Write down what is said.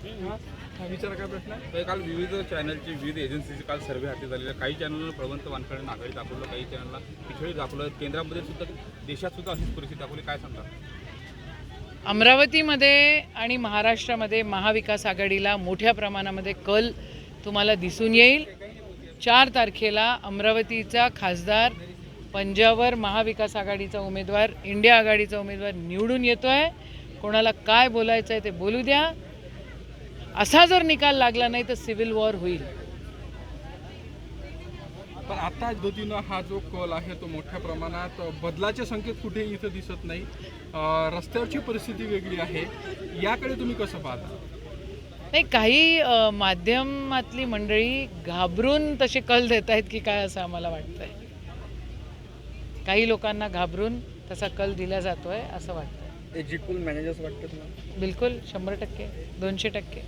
हा विचारा काय प्रश्न? आहे काल विविध चॅनलची विविध एजन्सीचे काल सर्व्हे हाती झालेले काही चॅनलला प्रवंत वानखडे आघाडी दाखवलं काही चॅनलला पिछळी दाखवलं. केंद्रामध्ये सुद्धा देशात सुद्धा अशीच परिस्थिती दाखवली. काय सांगता? अमरावतीमध्ये आणि महाराष्ट्रामध्ये महाविकास आघाडीला मोठ्या प्रमाणामध्ये कल तुम्हाला दिसून येईल. चार तारखेला अमरावतीचा खासदार पंजावर महाविकास आघाडीचा उमेदवार इंडिया आघाडीचा उमेदवार निवडून येतो आहे कोणाला काय बोलायचं आहे ते बोलू द्या. असा जर निकाल लागला नाही तर सिव्हिल वॉर होईल. पण आता ज्योतीनं हा जो कल आहे तो मोठ्या प्रमाणात बदलाचे संकेत कुठे इथं दिसत नाही. रस्त्यावरची परिस्थिती वेगळी आहे. याकडे तुम्ही कसं पाहता? नाही काही माध्यमातली मंडळी घाबरून तसे कल देत आहेत की काय असं आम्हाला वाटतंय. काही लोकांना घाबरून तसा कल दिला जातोय असं वाटतंय. एक्झिट पोल मॅनेजर्स वाटतं बिलकुल शंभर टक्के दोनशे टक्के.